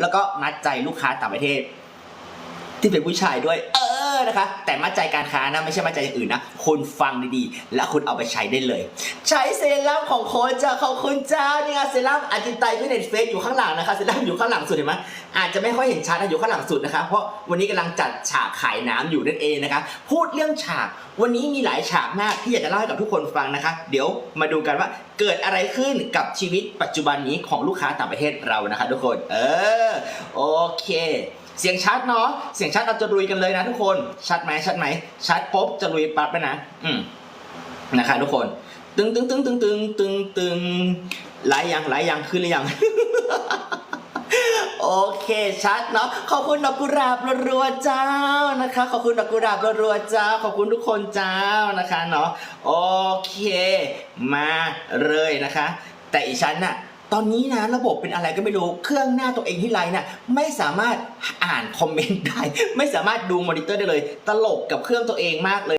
แล้วก็มัดใจลูกค้าต่างประเทศ ที่เป็นผู้ชายด้วย เอ อนะคะ แต่มัดใจการค้านะไม่ใช่มัดใจอย่างอื่นนะคุณฟังดีๆ แล้วคุณเอาไปใช้ได้เลย ใช้เซรั่มของโค้ชจ้าของคุณเจ้านี่ไงเซรั่มอาจินไตฟิตเนสเฟสอยู่ข้างหลังนะคะเซรั่มอยู่ข้างหลังสุดเห็นไหมอาจจะไม่ค่อยเห็นชัดนะอยู่ข้างหลังสุดนะคะ เพราะวันนี้กำลังจัดฉากขายน้ำอยู่นั่นเองนะคะ พูดเรื่องฉาก วันนี้มีหลายฉากมากที่อยากจะเล่าให้กับทุกคนฟังนะคะ เดี๋ยวมาดูกันว่าเกิดอะไรขึ้นกับชีวิตปัจจุบันนี้ของลูกค้าต่างประเทศเรานะคะ ทุกคน เออ โอเค เสียงชัดเนาะ เสียงชัดเราจะลุยกันเลยนะทุกคน ชัดไหมชัดไหม ชัดปุ๊บจะลุยปั๊บไปนะ อืมนะคะทุกคน ตึงตึงตึงตึงตึงตึงตึงหลายอยังหลายอยังขึ้นหรือยัง โอเคชัดเนาะ ขอบคุณดอกกุหลาบรัวๆเจ้านะคะ ขอบคุณดอกกุหลาบรัวๆเจ้า ขอบคุณทุกคนเจ้านะคะเนาะ โอเค มาเลยนะคะ แต่อีฉันน่ะ ตอนนี้นะระบบเป็นอะไรก็ไม่รู้เครื่องหน้าตัวเองที่ไลน์น่ะไม่สามารถอ่านคอมเมนต์ได้ ไม่สามารถดูมอนิเตอร์ได้เลย ตลกกับเครื่องตัวเองมากเลย